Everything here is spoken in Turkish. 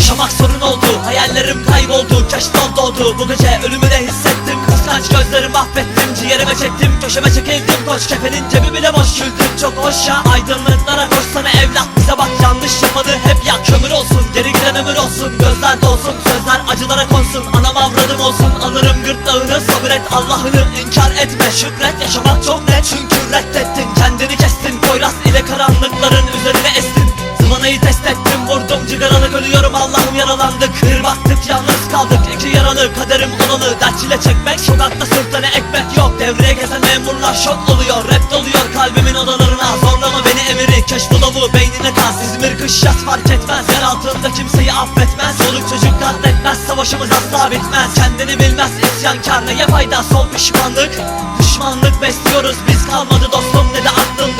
Yaşamak sorun oldu Hayallerim kayboldu Keşton doğdu. Bu gece ölümü de hissettim Kıskanç gözlerimi mahvettim Ciğerime çektim Köşeme çekildim Koç kefenin cebi bile boş. Güldüm çok hoş ya Aydınlıklara koşsana evlat Bize bak yanlış yapmadı Hep yak. Kömür olsun Geri giden ömür olsun Gözler dolsun Sözler acılara konsun Anam avradım olsun. Alırım gırtlağını Sabret Allah'ını inkar etme. Şükret yaşamak çok net Çünkü reddettin Kendini kestin. Ettim vurdum cigaralık ölüyorum Allah'ım yaralandık Bir baktık yalnız kaldık. İki yaralı kaderim olalı Dert çile çekmek sokakta sırtına ekmek yok. Devreye gezen memurlar şok oluyor Rap doluyor kalbimin odalarına. Zorlama beni emiri keşfulavu beynine kas İzmir kış yaz fark etmez. Yer altında kimseyi affetmez. Soluk çocuk katletmez savaşımız asla bitmez. Kendini bilmez isyankar neye fayda. Son pişmanlık Düşmanlık besliyoruz. Biz kalmadı dostum ne de aklımda